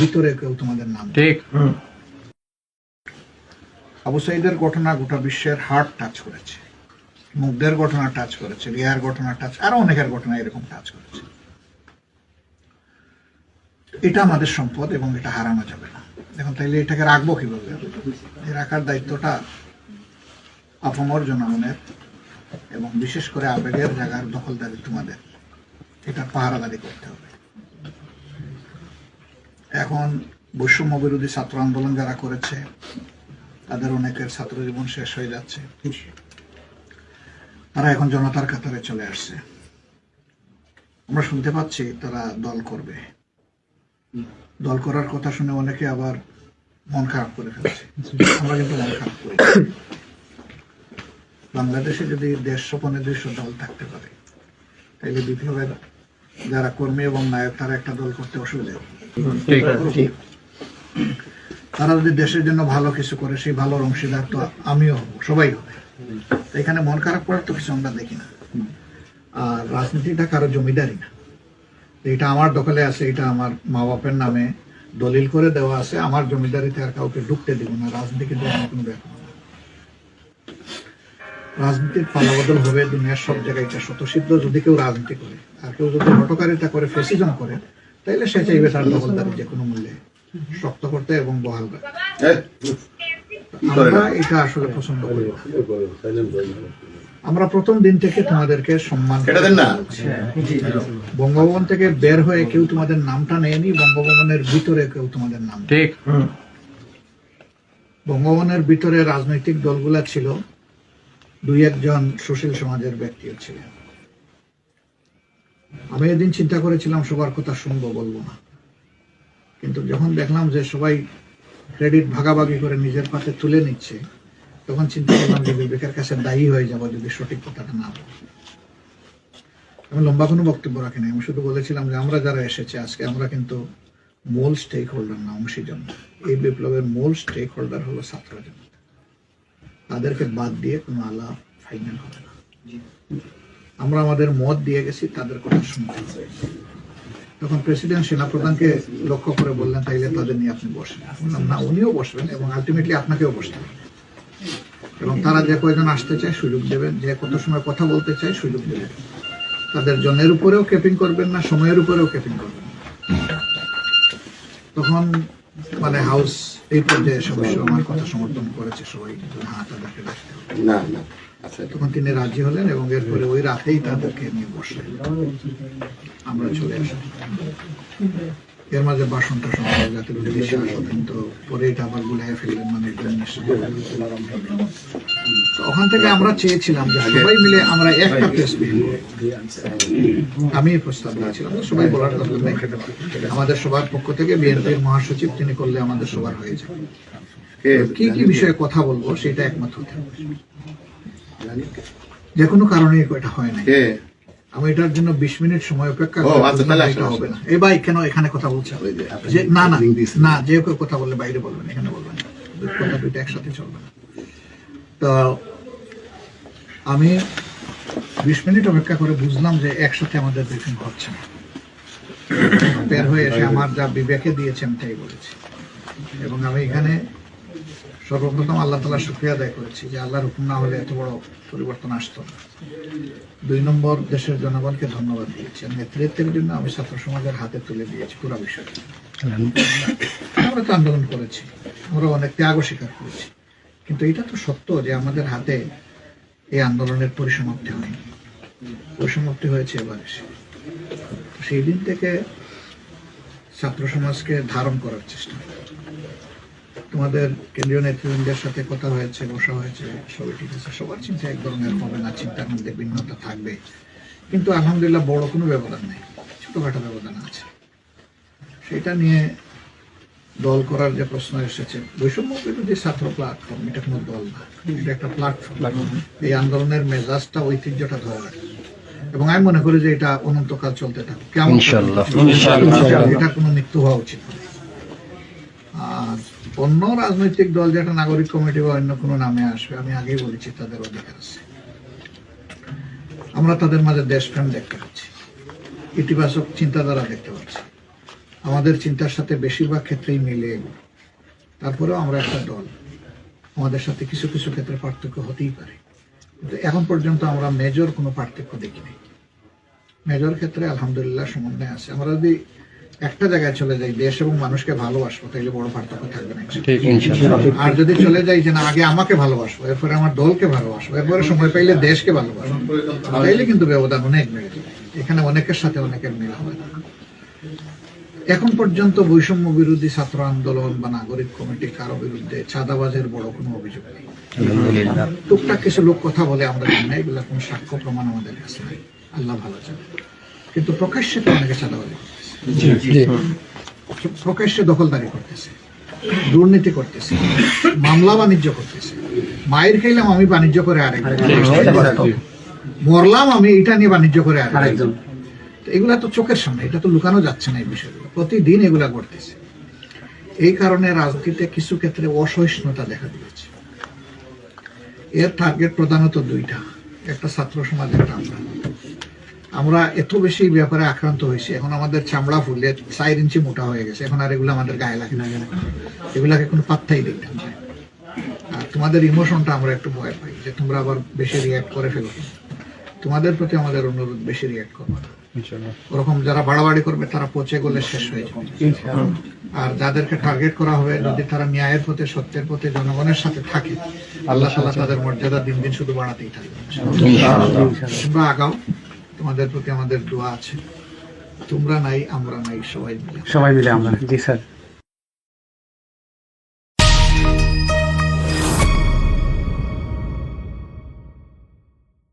ভিতরে কেউ তোমাদের নাম ঠিক। আবু সাইদের ঘটনা গোটা বিশ্বের হার্ট টাচ করেছে। মুগ্ধের ঘটনা টাচ করেছে রিয়ার ঘটনা টাচ আরও অনেকের ঘটনা এরকম টাচ করেছে। এটা আমাদের সম্পদ এবং এটা হারানো যাবে না। এখন তাইলে এটাকে রাখব কীভাবে? এই রাখার দায়িত্বটা আপামর জনগণের এবং বিশেষ করে আবেগের জায়গার দখলদারি তোমাদের। এটা পাহারাদারি করতে হবে। এখন বৈষম্য বিরোধী ছাত্র আন্দোলন যারা করেছে, তাদের অনেকের ছাত্র জীবন শেষ হয়ে যাচ্ছে। তারা এখন জনতার কাতারে চলে আসছে। আমরা শুনতে পাচ্ছি তারা দল করবে। দল করার কথা শুনে অনেকে আবার মন খারাপ করে ফেলছে। আমরা কিন্তু মন খারাপ করি। বাংলাদেশে যদি দেড়শো পনেরোশো দল থাকতে পারে, তাহলে বিপ্লবের যারা কর্মী এবং নায়ক, তারা একটা দল করতে অসুবিধা হবে। তারা যদি দেশের জন্য ভালো কিছু করে, সেই ভালোর অংশীদার তো আমিও হব, সবাই হবে। এখানে মন খারাপ করার তো কিছু আমরা দেখি না। আর রাজনীতিটা কারও জমিদারি না। এটা আমার দখলে আছে, এটা আমার মা বাপের নামে দলিল করে দেওয়া আছে। আমার জমিদারিতে আর কাউকে ঢুকতে দিব না, রাজনীতিকে আমার কোনো ব্যাপার রাজনীতির পালাবদল হবে দুনিয়ার সব জায়গায়। এটা স্বতঃসিদ্ধ যদি কেউ রাজনীতি করে, আর কেউ যদি হটকারিতা করে ফেসিজম করে তাইলে সে চাইবে তার দখলদারি যে কোনো মূল্যে। শক্ত করতে এবং বহাল রাখতে আমরা এটা আসলে পছন্দ করি আমরা প্রথম দিন থেকে তোমাদেরকে সম্মান এটা দেন না। বঙ্গভবন থেকে বের হয়ে কেউ তোমাদের নামটা নেয়নি বঙ্গভবনের ভিতরে কেউ তোমাদের নাম ঠিক বঙ্গভবনের ভিতরে রাজনৈতিক দলগুলা ছিল দুই একজন সুশীল সমাজের ব্যক্তিও ছিলেন। আমি এদিন চিন্তা করেছিলাম, সবার কথা শুনব, বলব না। কিন্তু যখন দেখলাম যে সবাই ক্রেডিট ভাগাভাগি করে নিজের পাতে তুলে নিচ্ছে, তখন চিন্তা করলাম যে বিবেকের কাছে দায়ী হয়ে যাব যদি সঠিক কথাটা না আমি লম্বা কোনো বক্তব্য রাখিনি, আমি শুধু বলেছিলাম যে আমরা যারা এসেছে আজকে, আমরা কিন্তু মূল স্টেক হোল্ডার না, অংশীজন। এই বিপ্লবের মূল স্টেক হোল্ডার হলো ছাত্র জনতা। তাদেরকে বাদ দিয়ে কোনো আলাপ ফাইনাল হবে না। আমরা আমাদের মত দিয়ে গেছি, তাদের কথা শুনতে। তখন প্রেসিডেন্ট, সেনাপ্রধানকে লক্ষ্য করে বললেন, তাইলে তাদের নিয়ে আপনি বসেন। না, উনিও বসবেন এবং আলটিমেটলি আপনাকেও বসতে এবং তারা যে কয়জন আসতে চায় সুযোগ দেবেন, যে কত সময় কথা বলতে চায় সুযোগ দেবেন। তাদের জনের উপরেও কেপিং করবেন না, সময়ের উপরেও কেপিং করবেন তখন মানে হাউস এই পর্যায়ে সদস্য আমার কথা সমর্থন করেছে সবাই কিন্তু না তাদেরকে ডাকতে না না আচ্ছা। তখন তিনি রাজি হলেন এবং এরপরে ওই রাতেই তাদেরকে নিয়ে বসলেন। আমরা চলে আসলাম এর মাঝে বাসনটা শোনা যাতে বিদেশে আসবেন তো পরে এটা আবার গুলাই ফেললেন মানে তো ওখান থেকে আমরা চেয়েছিলাম যে সবাই মিলে আমরা একটা প্রেস আমি প্রস্তাব দিয়েছিলাম সবাই বলার দরকার নেই আমাদের সবার পক্ষ থেকে বিএনপির মহাসচিব, তিনি করলে আমাদের সবার হয়ে যাবে। কে কি বিষয়ে কথা বলব, সেটা একমাত্র যে কোনো কারণে এটা হয় না আমি এটার জন্য বিশ মিনিট সময় অপেক্ষা আচ্ছা, হবে না। এ ভাই কেন এখানে কথা বলছে? যে না না না যে কেউ কথা বললে বাইরে বলবেন এখানে বলবেন কথা দুইটা একসাথে চলবে না। তো আমি বিশ মিনিট অপেক্ষা করে বুঝলাম যে একসাথে আমাদের ব্রিফিং হচ্ছে না। বের হয়ে এসে আমার যা বিবেকে দিয়েছে আমি তাই বলেছি। এবং আমি এখানে সর্বপ্রথম আল্লাহ তালা শুক্রিয়া আদায় করেছি যে আল্লাহর হুকুম না হলে এত বড় পরিবর্তন আসতো না। দুই নম্বর, দেশের জনগণকে ধন্যবাদ দিয়েছি। নেতৃত্বের জন্য আমি ছাত্র সমাজের হাতে তুলে দিয়েছি পুরো বিষয়টা। আমরা তো আন্দোলন করেছি, আমরা অনেক ত্যাগ স্বীকার করেছি। কিন্তু এটা তো সত্য যে আমাদের হাতে এই আন্দোলনের পরিসমাপ্তি হয়নি। পরিসমাপ্তি হয়েছে এবার এসে। সেই দিন থেকে ছাত্র সমাজকে ধারণ করার চেষ্টা। তোমাদের কেন্দ্রীয় নেতৃবৃন্দের সাথে কথা হয়েছে বসা হয়েছে সবই ঠিক আছে। সবার চিন্তা এক ধরনের হবে না চিন্তার মধ্যে ভিন্নতা থাকবে। কিন্তু আলহামদুলিল্লাহ বড় কোনো ব্যবধান নেই ছোটখাটো ব্যবধান আছে। সেটা নিয়ে দল করার যে প্রশ্ন এসেছে বৈষম্য বিরোধী ছাত্র প্ল্যাটফর্ম এটা কোনো দল না এটা একটা প্ল্যাটফর্ম এই আন্দোলনের মেজাজটা ঐতিহ্যটা ধরে রাখে। এবং আমি মনে করি যে এটা অনন্তকাল চলতে থাকুক। কেমন এটা কোনো মৃত্যু হওয়া উচিত নয় আর অন্য রাজনৈতিক দল যেটা নাগরিক কমিটি বা অন্য কোনো নামে আসবে, আমি আগেই বলেছি তাদের অধিকার আছে। আমরা তাদের মাঝে দেশপ্রেম দেখতে পাচ্ছি। ইতিবাচক চিন্তাধারা দেখতে পাচ্ছি। আমাদের চিন্তার সাথে বেশিরভাগ ক্ষেত্রেই মিলে এগুলো। তারপরেও আমরা একটা দল। আমাদের সাথে কিছু কিছু ক্ষেত্রে পার্থক্য হতেই পারে। কিন্তু এখন পর্যন্ত আমরা মেজর কোনো পার্থক্য দেখিনি। মেজর ক্ষেত্রে আলহামদুলিল্লাহ সমন্বয় আছে। আমরা যদি একটা জায়গায় চলে যাই দেশ এবং মানুষকে ভালোবাসবো তাহলে বড় পার্থক্য থাকবে না আর যদি চলে যাই যে না আগে আমাকে ভালোবাসবো এরপরে আমার দলকে ভালোবাসবো এরপরে সময় পাইলে দেশকে ভালোবাসবো তাইলে কিন্তু ব্যবধান অনেক বেড়ে এখানে অনেকের সাথে অনেকের মিল হবে না। এখন পর্যন্ত বৈষম্য বিরোধী ছাত্র আন্দোলন বা নাগরিক কমিটি কারও বিরুদ্ধে চাঁদাবাজের বড় কোনো অভিযোগ নেই। টুকটাক কিছু লোক কথা বলে আমরা জানি এগুলা কোনো সাক্ষ্য প্রমাণ আমাদের কাছে নাই। আল্লাহ ভালো জানে। কিন্তু প্রকাশ্যে তো অনেকে চাঁদাবাজি করতেছে। প্রকাশ্যে দখলদারি করতেছে দুর্নীতি করতেছে মামলা বাণিজ্য করতেছে। মায়ের খাইলাম আমি বাণিজ্য করে আরেক মরলাম আমি এটা নিয়ে বাণিজ্য করে আরেকজন এগুলা তো চোখের সামনে এটা তো লুকানো যাচ্ছে না এই বিষয়গুলো। প্রতিদিন এগুলা ঘটতেছে। এই কারণে রাজনীতিতে কিছু ক্ষেত্রে অসহিষ্ণুতা দেখা দিয়েছে। এর টার্গেট প্রধানত দুইটা। একটা ছাত্র সমাজ একটা আমরা আমরা এত বেশি ব্যাপারে আক্রান্ত হয়েছি। এখন আমাদের চামড়া ফুলে চার ইঞ্চি মোটা হয়ে গেছে। এখন আর এগুলো আমাদের গায়ে লাগে না এগুলাকে কোনো পাত্তাই দিই না। আর তোমাদের ইমোশনটা আমরা একটু ভয় পাই যে তোমরা আবার বেশি রিয়াক্ট করে ফেলো। তোমাদের প্রতি আমাদের অনুরোধ বেশি রিয়াক্ট করব না ওরকম যারা বাড়াবাড়ি করবে তারা পচে গলে শেষ হয়ে যাবে। আর যাদেরকে টার্গেট করা হবে যদি তারা ন্যায়ের পথে সত্যের পথে জনগণের সাথে থাকে আল্লাহ তালা তাদের মর্যাদা দিন দিন শুধু বাড়াতেই থাকবে। তোমরা আগাও। তোমাদের প্রতি আমাদের দোয়া আছে। তোমরা নাই, আমরা নাই, সবাই মিলে। সবাই মিলে আমরা। জি, স্যার।